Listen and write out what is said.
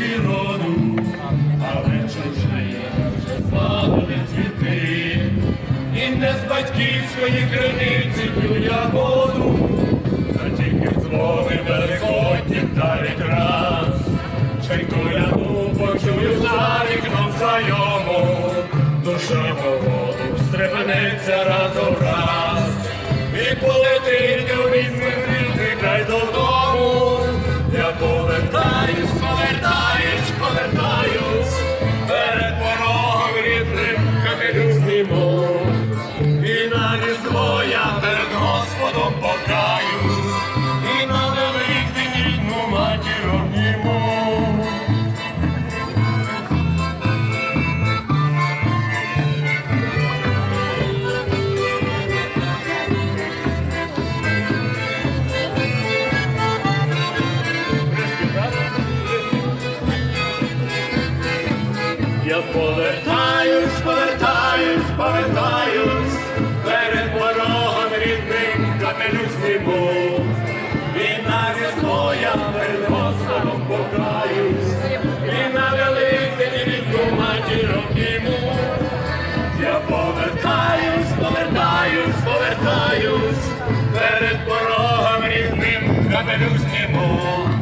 і роду, але чужий спадали цвіти, і не з батьківської криниці п'ю я воду, та тільки дзвони великодні вдарять раз. Я ну почую за вікном знайому, душа погоду стрепенеться разом раз. І полетить у візьми край додому. Я повертаюсь, повертаюсь, anymore. Я повертаюсь, повертаюсь, повертаюсь, перед порогом рідним капелюх зніму. І на різдво я перед Господом покаюсь, і на великдень рідну матір обніму. Я повертаюсь, повертаюсь, повертаюсь, перед порогом рідним капелюх зніму.